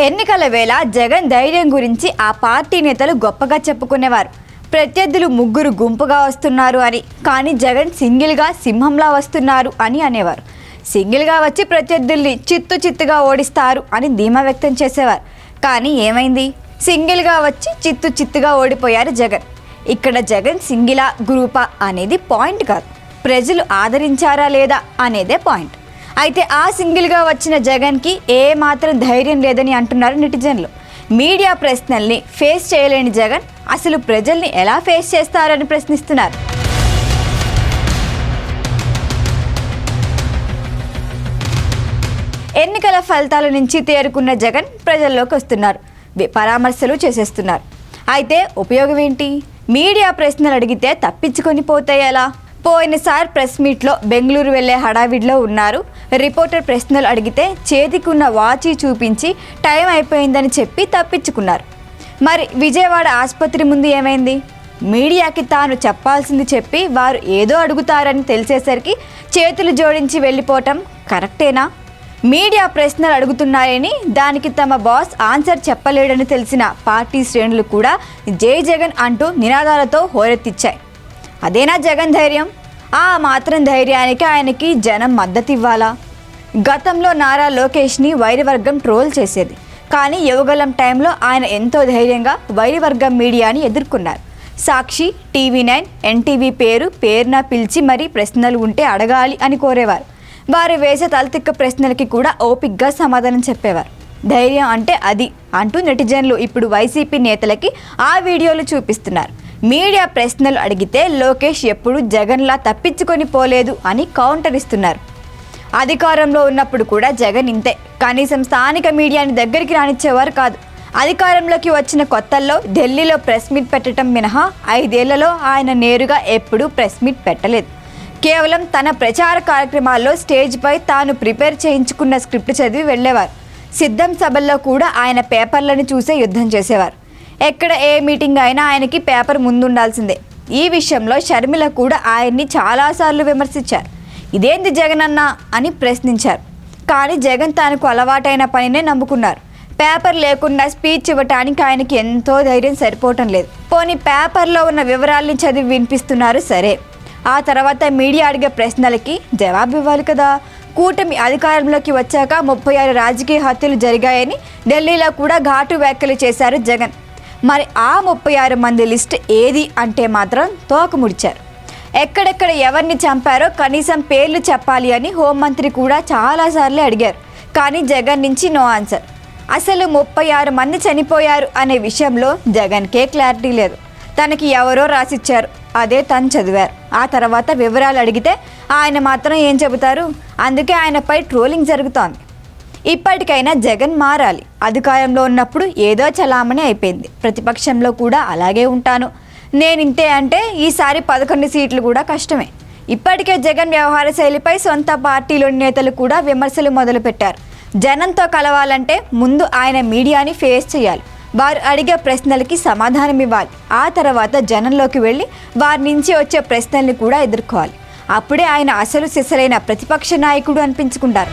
ఎన్నికల వేళ జగన్ ధైర్యం గురించి ఆ పార్టీ నేతలు గొప్పగా చెప్పుకునేవారు. ప్రత్యర్థులు ముగ్గురు గుంపుగా వస్తున్నారు అని కానీ జగన్ సింగిల్గా సింహంలా వస్తున్నారు అని అనేవారు. సింగిల్గా వచ్చి ప్రత్యర్థుల్ని చిత్తు చిత్తుగా ఓడిస్తారు అని ధీమా వ్యక్తం చేసేవారు. కానీ ఏమైంది? సింగిల్గా వచ్చి చిత్తు చిత్తుగా ఓడిపోయారు జగన్. ఇక్కడ జగన్ సింగిలా గ్రూపా అనేది పాయింట్ కాదు. ప్రజలు ఆదరించారా లేదా అనేదే పాయింట్. అయితే ఆ సింగిల్గా వచ్చిన జగన్కి ఏ మాత్రం ధైర్యం లేదని అంటున్నారు నెటిజన్లు. మీడియా ప్రశ్నల్ని ఫేస్ చేయలేని జగన్ అసలు ప్రజల్ని ఎలా ఫేస్ చేస్తారని ప్రశ్నిస్తున్నారు. ఎన్నికల ఫలితాల నుంచి తేరుకున్న జగన్ ప్రజల్లోకి వస్తున్నారు. పరామర్శలు చేసేస్తున్నారు. అయితే ఉపయోగం ఏంటి? మీడియా ప్రశ్నలు అడిగితే తప్పించుకొని పోతే ఎలా? పోయినసారి ప్రెస్ మీట్లో బెంగళూరు వెళ్ళే హడావిడిలో ఉన్నారు. రిపోర్టర్ ప్రశ్నలు అడిగితే చేతికున్న వాచి చూపించి టైం అయిపోయిందని చెప్పి తప్పించుకున్నారు. మరి విజయవాడ ఆసుపత్రి ముందు ఏమైంది? మీడియాకి తాను చెప్పాల్సింది చెప్పి వారు ఏదో అడుగుతారని తెలిసేసరికి చేతులు జోడించి వెళ్ళిపోవటం కరెక్టేనా? మీడియా ప్రశ్నలు అడుగుతున్నాయని దానికి తమ బాస్ ఆన్సర్ చెప్పలేడని తెలిసిన పార్టీ శ్రేణులు కూడా జై జగన్ అంటూ నినాదాలతో హోరెత్తిచ్చాయి. అదేనా జగన్ ధైర్యం? ఆ మాత్రం ధైర్యానికి ఆయనకి జనం మద్దతు ఇవ్వాలా గతంలో నారా లోకేష్ని వైరివర్గం ట్రోల్ చేసేది. కానీ యువగలం టైంలో ఆయన ఎంతో ధైర్యంగా వైరివర్గం మీడియాని ఎదుర్కొన్నారు. సాక్షి టీవీ నైన్ ఎన్టీవీ పేరు పేరున పిలిచి మరీ ప్రశ్నలు ఉంటే అడగాలి అని కోరేవారు. వారు వేసే తలతిక్క ప్రశ్నలకి కూడా ఓపిగ్గా సమాధానం చెప్పేవారు. ధైర్యం అంటే అది అంటూ నెటిజన్లు ఇప్పుడు వైసీపీ నేతలకి ఆ వీడియోలు చూపిస్తున్నారు. మీడియా ప్రశ్నలు అడిగితే లోకేష్ ఎప్పుడు జగన్లా తప్పించుకొని పోలేదు అని కౌంటర్ ఇస్తున్నారు. అధికారంలో ఉన్నప్పుడు కూడా జగన్ ఇంతే. కనీసం స్థానిక మీడియాని దగ్గరికి రానిచ్చేవారు కాదు. అధికారంలోకి వచ్చిన కొత్తల్లో ఢిల్లీలో ప్రెస్ మీట్ పెట్టడం మినహా ఐదేళ్ళలో ఆయన నేరుగా ఎప్పుడూ ప్రెస్ మీట్ పెట్టలేదు. కేవలం తన ప్రచార కార్యక్రమాల్లో స్టేజ్పై తాను ప్రిపేర్ చేయించుకున్న స్క్రిప్ట్ చదివి వెళ్ళేవారు. సిద్ధం సభల్లో కూడా ఆయన పేపర్లను చూసే యుద్ధం చేసేవారు. ఎక్కడ ఏ మీటింగ్ అయినా ఆయనకి పేపర్ ముందుండాల్సిందే. ఈ విషయంలో షర్మిల కూడా ఆయన్ని చాలాసార్లు విమర్శించారు. ఇదేంది జగన్ అన్న అని ప్రశ్నించారు. కానీ జగన్ తనకు అలవాటైన పనినే నమ్ముకున్నారు. పేపర్ లేకుండా స్పీచ్ ఇవ్వటానికి ఆయనకి ఎంతో ధైర్యం సరిపోవటం లేదు. పోనీ పేపర్లో ఉన్న వివరాల్ని చదివి వినిపిస్తున్నారు సరే. ఆ తర్వాత మీడియా అడిగే ప్రశ్నలకి జవాబు ఇవ్వాలి కదా. కూటమి అధికారంలోకి వచ్చాక ముప్పై ఆరు రాజకీయ హత్యలు జరిగాయని ఢిల్లీలో కూడా ఘాటు వ్యాఖ్యలు చేశారు జగన్. మరి ఆ ముప్పై ఆరు మంది లిస్ట్ ఏది అంటే మాత్రం తోకముడిచారు ఎక్కడెక్కడ ఎవరిని చంపారో కనీసం పేర్లు చెప్పాలి అని హోంమంత్రి కూడా చాలాసార్లు అడిగారు. కానీ జగన్ నుంచి నో ఆన్సర్. అసలు ముప్పై ఆరు మంది చనిపోయారు అనే విషయంలో జగన్కే క్లారిటీ లేదు. తనకి ఎవరో రాసిచ్చారు. అదే తను చదివారు. ఆ తర్వాత వివరాలు అడిగితే ఆయన మాత్రం ఏం చెబుతారు? అందుకే ఆయనపై ట్రోలింగ్ జరుగుతోంది. ఇప్పటికైనా జగన్ మారాలి. అధికారంలో ఉన్నప్పుడు ఏదో చలామణి అయిపోయింది. ప్రతిపక్షంలో కూడా అలాగే ఉంటాను. నేను ఇంతే అంటే ఈసారి పదకొండు సీట్లు కూడా కష్టమే. ఇప్పటికే జగన్ వ్యవహార శైలిపై సొంత పార్టీలోని నేతలు కూడా విమర్శలు మొదలుపెట్టారు. జనంతో కలవాలంటే ముందు ఆయన మీడియాని ఫేస్ చేయాలి. వారు అడిగే ప్రశ్నలకి సమాధానం ఇవ్వాలి. ఆ తర్వాత జనంలోకి వెళ్ళి వారి నుంచి వచ్చే ప్రశ్నల్ని కూడా ఎదుర్కోవాలి. అప్పుడే ఆయన అసలు సిసలైన ప్రతిపక్ష నాయకుడు అనిపించుకుంటారు.